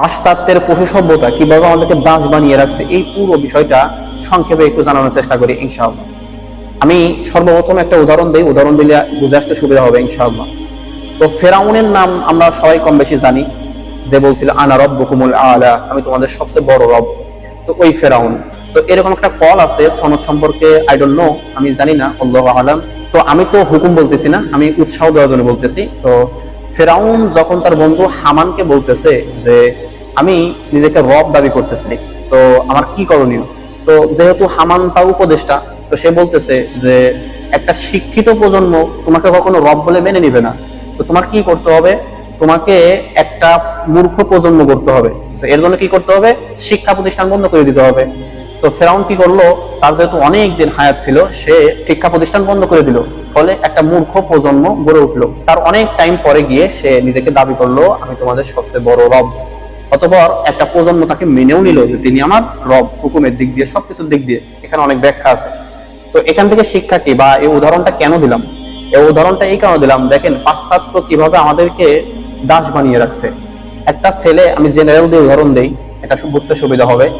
পাশ্চাত্যের পশু সভ্যতা কীভাবে আমাদেরকে দাস বানিয়ে রাখছে, এই পুরো বিষয়টা সংক্ষেপে একটু জানানোর চেষ্টা করি, ইনশাআল্লাহ। আমি সর্বপ্রথম একটা উদাহরণ দিই, উদাহরণ দিলে বুঝে আসতে সুবিধা হবে, ইনশাআল্লাহ। তো ফেরাউনের নাম আমরা সবাই কম বেশি জানি, যে বলছিল, আনা রব বকুমুল আলা আমি তোমাদের সবচেয়ে বড় রব। তো ওই ফেরাউন। তো এরকম একটা কল আছে, সনদ সম্পর্কে আই ডোন্ট নো আমি জানি না, আল্লাহ আলাম। তো আমি তো হুকুম বলতেছি না, আমি উৎসাহ দেওয়ার জন্য বলতেছি। তো ফেরাউন যখন তার বন্ধু হামানকে বলতেছে যে আমি নিজেকে রব দাবি করতেছি তো আমার কি করণীয়? তো যেহেতু হামান তাও উপদেষ্টা, তো সে বলতেছে যে একটা শিক্ষিত প্রজন্ম তোমাকে কখনো রব বলে মেনে নিবে না। তো তোমার কি করতে হবে? তোমাকে একটা মূর্খ প্রজন্ম করতে হবে। তো এর জন্য কি করতে হবে? শিক্ষা প্রতিষ্ঠান বন্ধ করে দিতে হবে। তো ফেরাউন কি করল? তার যেহেতু অনেক দিন হায়াত ছিল, সে শিক্ষা প্রতিষ্ঠান বন্ধ করে দিল। ফলে একটা মূর্খ প্রজন্ম গড়ে উঠল। তার অনেক টাইম পরে গিয়ে সে নিজেকে দাবি করল, আমি তোমাদের সবচেয়ে বড় রব। অতপর একটা প্রজন্ম তাকে মেনেও নিল যে তিনি আমার রব, হুকুমের দিক দিয়ে, সবকিছুর দিক দিয়ে। এখানে অনেক ব্যাখ্যা আছে। তো এখান থেকে শিক্ষা কি বা এই উদাহরণটা কেন দিলাম? এই উদাহরণটা এই কারণে দিলাম, দেখেন পাশ্চাত্য কীভাবে আমাদেরকে দাস বানিয়ে রাখছে। একটা ছেলে, আমি জেনারেল দিয়ে উদাহরণ দেই, এটা বুঝতে সুবিধা হবে।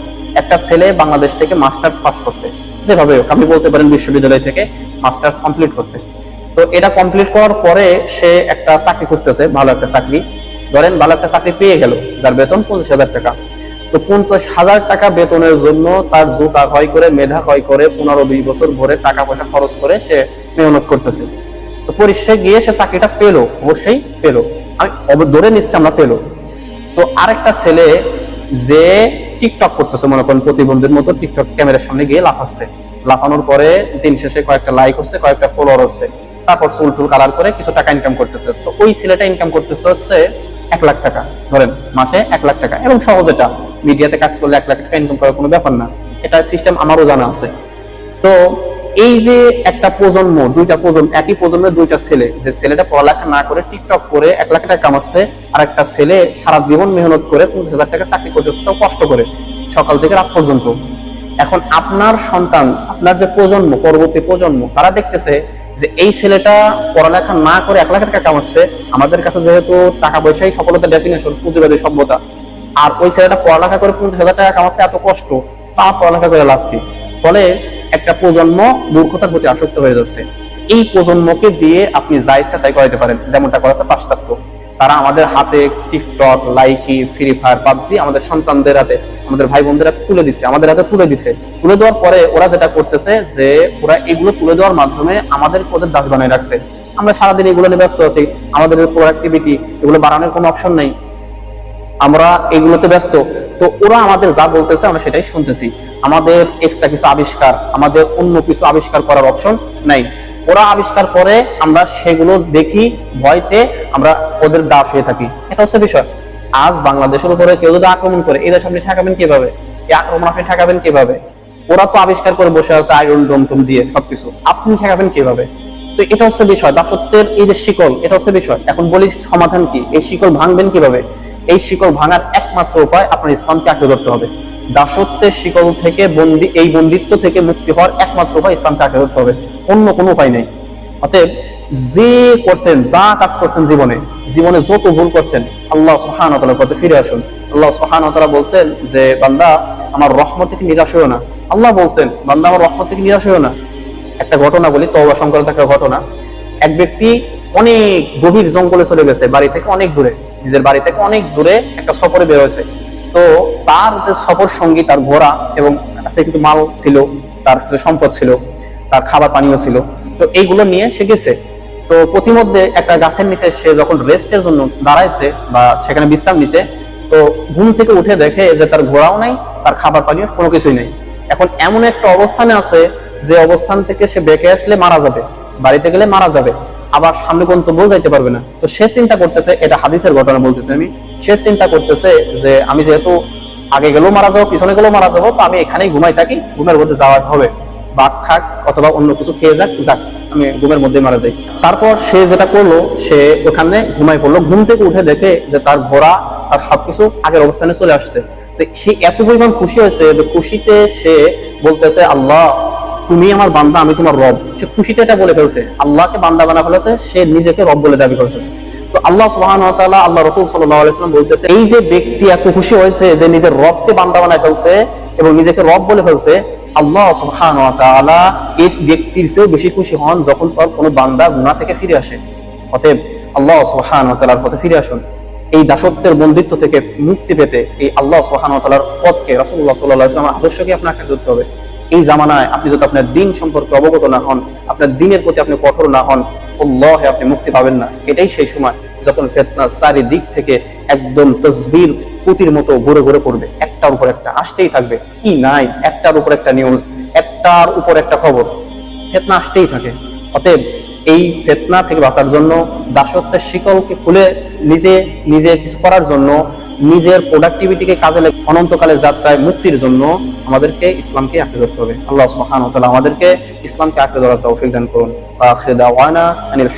একটা ছেলে বাংলাদেশ থেকে মাস্টার্স পাস করছে। যেভাবে আপনি বলতে পারেন বিশ্ববিদ্যালয় থেকে মাস্টার্স কমপ্লিট করছে। তো এটা কমপ্লিট করার পরে সে একটা চাকরি খুঁজতেছে, ভালো একটা চাকরি। ধরেন ভালো একটা চাকরি পেয়ে গেল, যার বেতন পঁচিশ হাজার টাকা। তো পঞ্চাশ হাজার টাকা বেতনের জন্য তার জুতা ক্ষয় করে, মেধা ক্ষয় করে, পনেরো দুই বছর ভরে টাকা পয়সা খরচ করে সে মেহনত করতেছে। তো পরিশেষে গিয়ে সে চাকরিটা পেল, অবশ্যই পেল। আমি ধরে নিচ্ছি আমরা পেল। তো আরেকটা ছেলে যে টিকটক করতেছে, মনে করেন প্রতিবন্ধীর মতো টিকটক ক্যামেরার সামনে গিয়ে লাফাচ্ছে। লাফানোর পরে দিন শেষে কয়েকটা লাইক হচ্ছে, কয়েকটা ফলোয়ার হচ্ছে। তারপর চুল টুল কালার করে কিছু টাকা ইনকাম করতেছে। তো ওই ছেলেটা ইনকাম করতেছে হচ্ছে এক লাখ টাকা। ধরেন, মাসে এক লাখ টাকা। এবং সহজ এটা। মিডিয়াতে কাজ করলে এক লাখ টাকা ইনকাম করার কোনো ব্যাপার না। এটা সিস্টেম আমারও জানা আছে। তো এই যে একটা প্রজন্ম, দুইটা প্রজন্ম, একই প্রজন্মের দুইটা ছেলে, যে ছেলেটা পড়ালেখা না করে টিকটক করে এক লাখ টাকা কামাচ্ছে আর একটা ছেলে সারা জীবন মেহনত করে পঞ্চাশ হাজার টাকা চাকরি করতেছে তাও কষ্ট করে সকাল থেকে রাত পর্যন্ত। এখন আপনার সন্তান, আপনার যে প্রজন্ম, পরবর্তী প্রজন্ম, তারা দেখতেছে যে এই ছেলেটা পড়ালেখা না করে এক লাখ টাকা কামাচ্ছে, আমাদের কাছে যেহেতু টাকা পয়সাই সফলতা ডেফিনেশন পুঁজিবাদী সভ্যতা, আর ওই ছেলেটা পড়ালেখা করে পঞ্চাশ হাজার টাকা কামাচ্ছে, এত কষ্ট তা পড়ালেখা করে লাভ কি? ফলে একটা প্রজন্ম মূর্খতার প্রতি আসক্ত হয়ে যাচ্ছে। এই প্রজন্মকে দিয়ে আপনি যা ইচ্ছা তাই করাইতে পারেন, যেমনটা করা হচ্ছে পাশ্চাত্য। তারা আমাদের হাতে TikTok, Likee, free fire, PUBG আমাদের সন্তানদের হাতে, আমাদের ভাই বোনদের হাতে তুলে দিচ্ছে আমাদের হাতে তুলে দিছে। তুলে দেওয়ার পরে ওরা যেটা করতেছে যে, ওরা এগুলো তুলে দেওয়ার মাধ্যমে আমাদের ওদের দাস বানিয়ে রাখছে। আমরা সারাদিন এগুলো নিয়ে ব্যস্ত আছি, আমাদের প্রোডাক্টিভিটি এগুলো বাড়ানোর কোনো অপশন নেই। আমরা এগুলোতে ব্যস্ত। তো ওরা আমাদের যা বলতেছে আমরা সেটাই শুনতেছি। আমাদের এক্সট্রা কিছু আবিষ্কার, আমাদের অন্য কিছু আবিষ্কার করার অপশন নাই। ওরা আবিষ্কার করে, আমরা সেগুলো দেখি, ভয়তে আমরা ওদের দাস হয়ে থাকি। এটা হচ্ছে বিষয়। আজ বাংলাদেশের উপরে কেউ যদি আক্রমণ করে, এই দেশ আপনি ঠেকাবেন কীভাবে? এই আক্রমণ আপনি ঠেকাবেন কীভাবে? ওরা তো আবিষ্কার করে বসে আছে আয়রন ডোম টোম দিয়ে সবকিছু। আপনি ঠেকাবেন কীভাবে? তো এটা হচ্ছে বিষয়, দাসত্বের এই যে শিকল, এটা হচ্ছে বিষয়। এখন বলি, সমাধান কি? এই শিকল ভাঙবেন কীভাবে? এই শিকল ভাঙার একমাত্র উপায় আপনার ইসলামকে আঁকড়ে ধরতে হবে। দাসত্বের শিকল থেকে বন্দি, এই বন্দিত্ব থেকে মুক্তি হওয়ার একমাত্র উপায় ইসলামকে আঁকড়ে ধরতে হবে। অন্য কোনো উপায় নেই। অতএব যে করছেন, যা কাজ করছেন জীবনে জীবনে যত ভুল করছেন, আল্লাহ সুহান পথে ফিরে আসুন। আল্লাহ সুহান বলছেন যে, বান্দা, আমার রহমত থেকে নিরাশ হইও না। আল্লাহ বলছেন, বান্দা, আমার রহমত থেকে নিরাশ হইও না। একটা ঘটনা বলি, তওবা সংক্রান্ত একটা ঘটনা। এক ব্যক্তি অনেক গভীর জঙ্গলে চলে গেছে, বাড়ি থেকে অনেক দূরে, নিজের বাড়ি থেকে অনেক দূরে একটা সফরে বের হয়েছে। তো তার যে সফর সঙ্গী তার ঘোড়া এবং কাছে কিছু মাল ছিল, তার কিছু সম্পদ ছিল। তার খাবার পানীয় ছিল। তো এইগুলো নিয়ে সে গেছে। তো প্রতিমধ্যে একটা গাছের নিচে সে যখন রেস্টের জন্য দাঁড়াইছে বা সেখানে বিশ্রাম নিছে, তো ঘুম থেকে উঠে দেখে যে তার ঘোড়াও নাই, তার খাবার পানীয় কোনো কিছুই নেই। এখন এমন একটা অবস্থানে আছে যে অবস্থান থেকে সে বেঁকে আসলে মারা যাবে, বাড়িতে গেলে মারা যাবে, আবার সামনে গন্তব্য যাইতে পারবে না। তো সে চিন্তা করতেছে, এটা হাদিসের ঘটনা বলতেছে আমি, সে চিন্তা করতেছে যে আমি যেহেতু আগে গেলেও মারা যাব, পিছনে গেলেও মারা যাব, তো আমি এখানেই ঘুমাই থাকি, ঘুমের মধ্যে যাওয়া হবে। বাঘ খাক অথবা অন্য কিছু খেয়ে যাক যাক, আমি ঘুমের মধ্যে মারা যাই। তারপর সে যেটা করল, সে ওখানে ঘুমাই পড়ল। ঘুম থেকে উঠে দেখে যে তার ঘোড়া, তার সবকিছু আগের অবস্থানে চলে আসছে। সে এত পরিমাণ খুশি হয়েছে যে খুশিতে সে বলতেছে, আল্লাহ, তুমি আমার বান্দা, আমি তোমার রব। সে খুশিতে এটা বলে ফেলছে। আল্লাহকে বান্দা বানা ফেলেছে, সে নিজেকে রব বলে দাবি করেছে। তো আল্লাহ সুবহান আল্লাহ রসুল সাল্লাম বলতেছে, এই যে ব্যক্তি এত খুশি হয়েছে যে নিজের রবকে বান্দা বানায় ফেলছে এবং নিজেকে রব বলে ফেলছে আল্লাহ সুবহান এই ব্যক্তির চেয়েও বেশি খুশি হন যখন তার কোনো বান্দা গুণা থেকে ফিরে আসে। অতএব আল্লাহ সুবহান তালার পথে ফিরে আসুন। এই দাসত্বের বন্দিত্ব থেকে মুক্তি পেতে এই আল্লাহ সুবহান তালার পথকে রসুল্লাহ সাল্লাহ ইসলামের আদর্শকে আপনাকে ধরতে হবে। এই জামানায় আপনি যদি আপনার দিন সম্পর্কে অবগত না হন, আপনার দিনের প্রতি আপনি কঠোর না হন আপনি মুক্তি পাবেন না। এটাই সেই সময় যখন ফেতনা চারিদিক থেকে একদম তসবির পুতির মতো ঘুরে ঘুরে পড়বে। একটার উপর একটা, আসতেই থাকবে। কি নাই? একটার উপর একটা নিউজ একটার উপর একটা খবর। ফেতনা আসতেই থাকে। অতএব এই ফেতনা থেকে বাঁচার জন্য, দাসত্বের শিকলকে খুলে নিজে নিজে কিছু করার জন্য, নিজের প্রোডাক্টিভিটিকে কাজে লাগে, অনন্তকালের যাত্রায় মুক্তির জন্য আমাদেরকে ইসলামকে আঁকড়ে ধরতে হবে। আল্লাহ সুবহান আমাদেরকে ইসলামকে আঁকড়ে ধরার তৌফিক দান করুন। আখির দাওয়ানা আনিল